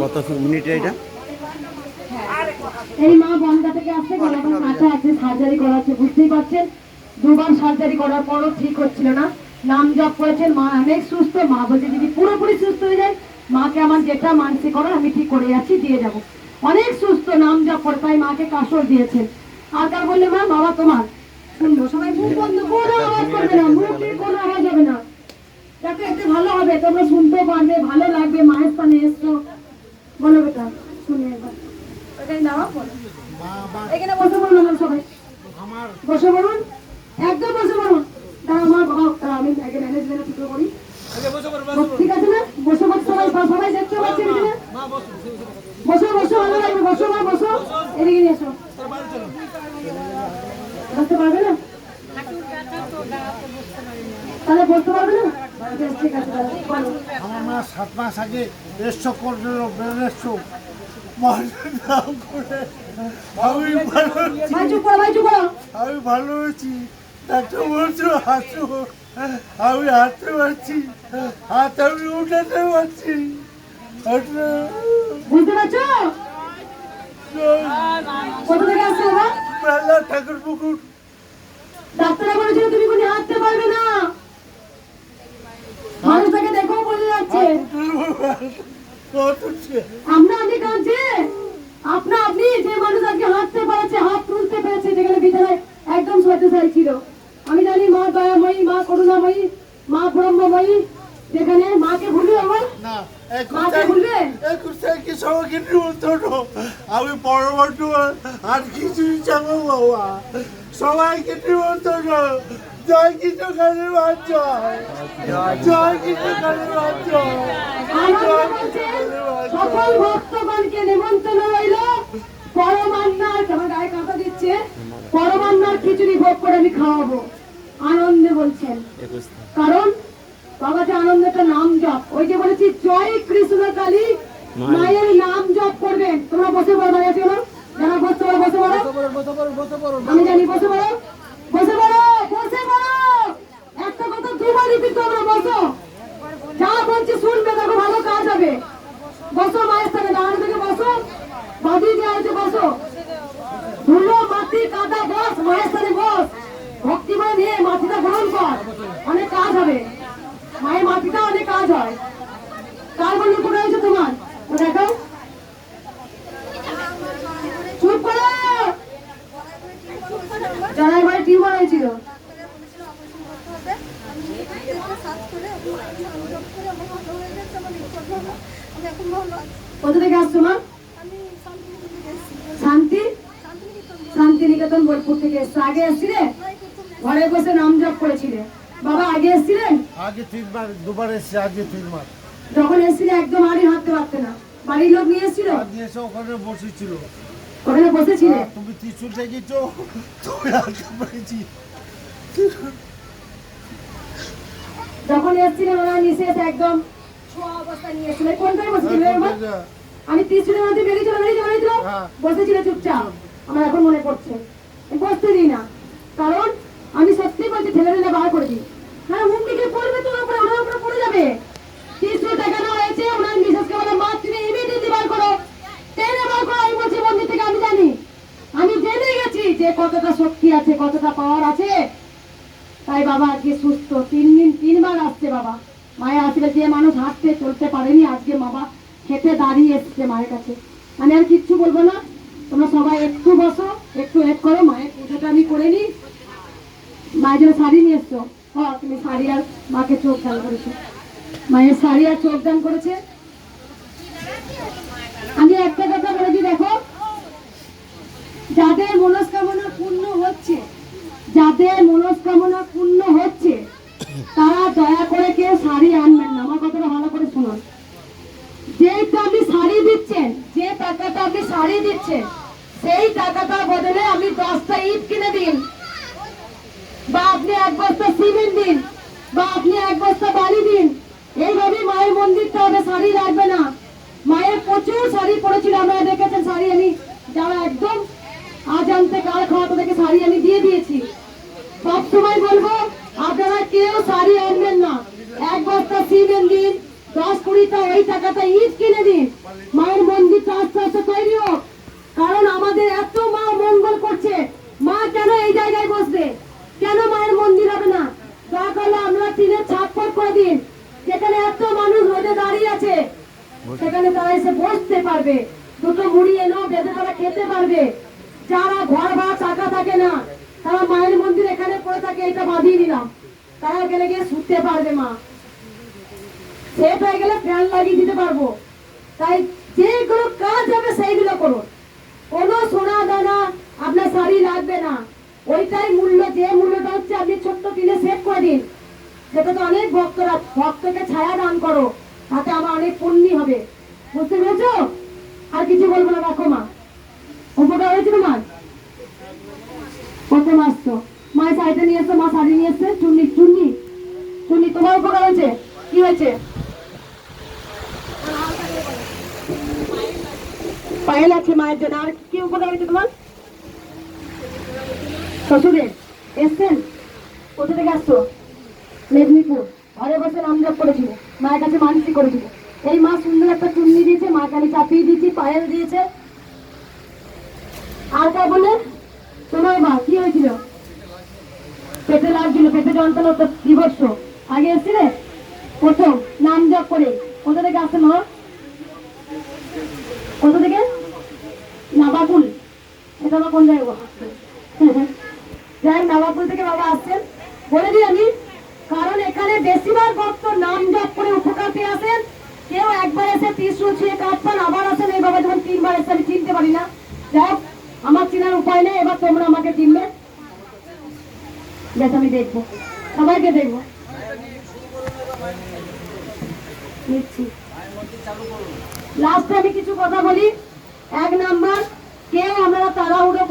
কত মিনিটে এটা? এই মা বনগা থেকে আসছে গলাটা কাঁচা আছে সার্জারি করাচ্ছে বুঝতেই পারছেন? দুবার সার্জারি করার পরও ঠিক হচ্ছিল না। নাম জপ করেছেন মা অনেক সুস্থ। মা বলছে যদি পুরোপুরি সুস্থ হয়ে যায় মাকে আমার যেটা মানসিক করার আমি ঠিক করে যাচ্ছি দিয়ে যাব। অনেক সুস্থ নাম জপ করে তাই মাকে কাসর দিয়েছেন। আর কার বললে মা বাবা তোমার? শুনব সবাই মুখ বন্ধ কোনো আওয়াজ করবে না মুখ দিয়ে কোনো আওয়াজ হবে না। দেখো একটু ভালো হবে তোমরা শুনতে পারবে ভালো লাগবে মায়ের স্থানে এসছো। বলো বেটা শুনে একবার। ওটাই নাও বলো। এখানে বসে। আমরা সবাই। বসে পড়ুন একদম বসে পড়ুন। তা আমার বাবা আমি আগে ম্যানেজমেন্ট ঠিক করি। ঠিক আছে না? বসে বসে সবাই সবাই দেখতে পাচ্ছেন এখানে বসো বসো ভালো লাগবে। বসো মা বসো। এদিকে নিয়ে এসো বসতে পারবে না? তাহলে বসতে পারবে না? ঠিক আছে আমার মা সাত মাস আগে এসছো করল ব্রেনের চোখ মায়ের নাম করে আমি ভালো আমি ভালো আছি। ডাক্তার বলছো হাঁটো আমি হাঁটতে পারছি। হাত আমি উঠাতে পারছি। হাঁটতে বুঝতে পারছ? কোথা থেকে আসছো বাবা? ঠাকুর পুকুর। বলেছিল তুমি কোনো হাঁটতে পারবে না মানুষটাকে দেখো বলে যাচ্ছে কত আমরা অনেক আছে আপনা আপনি যে মানুষ আজকে হাঁটতে পারছে হাত তুলতে পেরেছে যেখানে বিছানায় একদম শয্যাশায়ী ছিল। আমি জানি মা দয়াময়ী মা করুণাময়ী মা ব্রহ্মময়ী যেখানে মাকে ভুলবে আমার? না মাকে ভুলবে? একুশ তারিখে সবাইকে পরবর্তী আর কিছুই চাবো বাবা। সবাইকে নিমন্ত্রণ জয় কৃষ্ণ কালীর বাদ জয় জয় কৃষ্ণ কালীর জয় আনন্দ সকল ভক্তগণকে নিমন্ত্রণ রইল। পরমান্নার গায়ে কাঁথা দিচ্ছে। পরমান্নার খিচুড়ি ভোগ করে আমি খাওয়াবো। আনন্দে বলছেন। কারণ বাবা যে আনন্দটা নাম জপ। ওই যে বলেছি জয় কৃষ্ণ কালী মায়ের নাম জপ করবেন। তোমরা বসে পড়ো কেন? যারা বসতে পারো বসে পড়ো। আমি জানি বসে পড়ো বসে পড়ো বসে পড়ো দুবার রিপিট তোমরা বসো। যা বলছি শুনবে, দেখো ভালো কাজ হবে। বসো, মায়ের স্থানে দাঁড়ানো থেকে বসো। বাদি দেওয়া হয়েছে, বসো। ধুলো, মাটি, কাদা, বস, মায়ের বস। ভক্তি নিয়ে মাটিটা গ্রহণ কর। অনেক কাজ হবে মায়ের মাটিটা অনেক কাজ হয় কার বন্ধু করে হয়েছে তোমার ও দেখো চুপ করো জানাই বাড়ি টিউমার হয়েছিল কোথা থেকে আসছো মা? শান্তি? শান্তিনিকেতন বোলপুর থেকে এসছো। আগে এসছিলে? ঘরে বসে নাম জপ করেছিলে। বাবা আগে এসছিলেন আগে তিনবার দুবার এসছে আগে তিনবার। যখন এসছিলে একদম আড়ি হাঁটতে পারতে না। বাড়ির লোক নিয়ে এসছিল? এসে ওখানে বসেছিল। ওখানে বসেছিলে? তুমি ত্রিশুল দেখেছ? তুমি যখন এসছিলেন ওনার নিচে এসে একদম ছোঁয়া অবস্থা নিয়ে এসেছিল। কোনটায় বসেছিল এবার আমি মধ্যে হ্যাঁ। বসেছিল চুপচাপ। আমার এখন মনে পড়ছে। বসতে দিই না। কারণ আমি সত্যি বলছি ঠেলে ঠেলে বার করে দিই। হ্যাঁ দিকে পড়বে তোর উপরে ওনার উপরে পড়ে যাবে। হয়েছে ওনার মিসেসকে বলে মা তুমি ইমিডিয়েটলি বার করো। টেনে বার করো। আমি বলছি মন্দির থেকে আমি জানি। আমি জেনে গেছি যে কতটা শক্তি আছে কতটা পাওয়ার আছে। তাই বাবা, আজকে সুস্থ। তিন দিন, তিনবার আসছে বাবা। মায়ের আসলে যে মানুষ হাঁটতে চলতে পারেনি আজকে বাবা। খেতে দাঁড়িয়ে এসছে মায়ের কাছে। আমি আর কিচ্ছু বলব না। তোমরা সবাই একটু বসো, একটু হেল্প করো। মায়ের পুজোটা আমি করে নিই। মায়ের জন্য শাড়ি নিয়ে এসছো? হ্যাঁ তুমি শাড়ি আর মাকে চোখ দান করেছ। মায়ের শাড়ি আর চোখ দান করেছে। আমি একটা কথা বলে দিই, দেখো। যাদের মনস্কামনা যাদের মনস্কামনা পূর্ণ হচ্ছে, তারা দয়া করে কেউ শাড়ি আনবেন না। আমার কথাটা ভালো করে শুনুন যেহেতু আপনি শাড়ি দিচ্ছেন, যে টাকাটা আপনি শাড়ি দিচ্ছেন, সেই টাকাটার বদলে আমি দশটা ইট কিনে দিন। বা আপনি এক বস্তা সিমেন্ট দিন, বা আপনি এক বস্তা বালি দিন। এইভাবে মায়ের মন্দিরটা হবে শাড়ি লাগবে না। মায়ের প্রচুর শাড়ি পরেছিল আপনারা দেখেছেন শাড়ি আমি যারা একদম আজ আনতে কাল খাওয়াতে থেকে শাড়ি আমি দিয়ে দিয়েছি সব সময় বলব আপনারা কেউ শাড়ি আনবেন না এক বস্তা সিমেন্ট দিন ওই টাকাটা কিনে দিন। মায়ের আস্তে আস্তে তৈরি হোক। কারণ আমাদের এত মা মঙ্গল করছে। মা কেন এই জায়গায় বসবে? কেন মায়ের মন্দির হবে না? দুটো মুড়ি খেতে পারবে। যারা ঘর থাকে না, তারা মায়ের মন্দির এখানে থাকে, এটা বাঁধিয়ে দিলাম তারা গেলে গিয়ে শুতে পারবে মা। সেট হয়ে গেলে ফ্যান লাগিয়ে দিতে পারব। তাই যেগুলো কাজ হবে সেইগুলো করুন। কোনো সোনা দানা আপনার শাড়ি লাগবে না। ওইটাই মূল্য, যে মূল্যটা হচ্ছে আপনি ছোট্ট কিনে সেট করে দিন। সেটা তো অনেক ভক্তরা, ভক্তকে ছায়া দান করো। তাতে আমার অনেক পুণ্যি হবে। বুঝতে পেরেছ? আর কিছু বলব না, রাখো মা। উপকার হয়েছিল মা কত মাস তো মায়ের শাড়িটা নিয়ে এসছে মা শাড়ি নিয়ে এসছে। চুন্নি চুন্নি চুন্নি, তোমার উপকার হয়েছে? কি হয়েছে? পায়েল আছে মায়ের জন্য। আর কি উপকার হয়েছে তোমার? শ্বশুরের। এসছেন? কোথা থেকে আসছো? মেদিনীপুর। ঘরে বসে নাম করেছিল মায়ের কাছে মানসিক করেছিল এই মা সুন্দর একটা চুন্নি দিয়েছে, মা কালী চাপিয়ে দিয়েছি, পায়েল দিয়েছে। আর কা বলে তোমার মা। কি হয়েছিল? পেটে লাগছিল, পেটে যন্ত্রণা বিভৎস আগে এসছিলে? প্রথম, নাম জপ করে। কোথা থেকে আসছে মা? কোথা থেকে? নাবাকুল এটা আমার কোন জায়গা যাই নাবাকুল থেকে বাবা আসছেন। বলে দিই আমি, কারণ এখানে বেশিরভাগ ভক্ত নাম জপ করে উপকার আসেন। কেউ একবার এসে ত্রিশুল ছুঁয়ে কাজ পান আবার আসেন। এই বাবা যেমন তিনবার এসে আমি চিনতে পারি না। যাই আমার চেনার উপায় নেই, এবার তোমরা আমাকে চিনবে। বেশ, আমি দেখব। সবাইকে দেখব। নিচ্ছি। লাস্টে আমি কিছু কথা বলি। এক নাম্বার কেউ আমরা তাড়াহুড়ো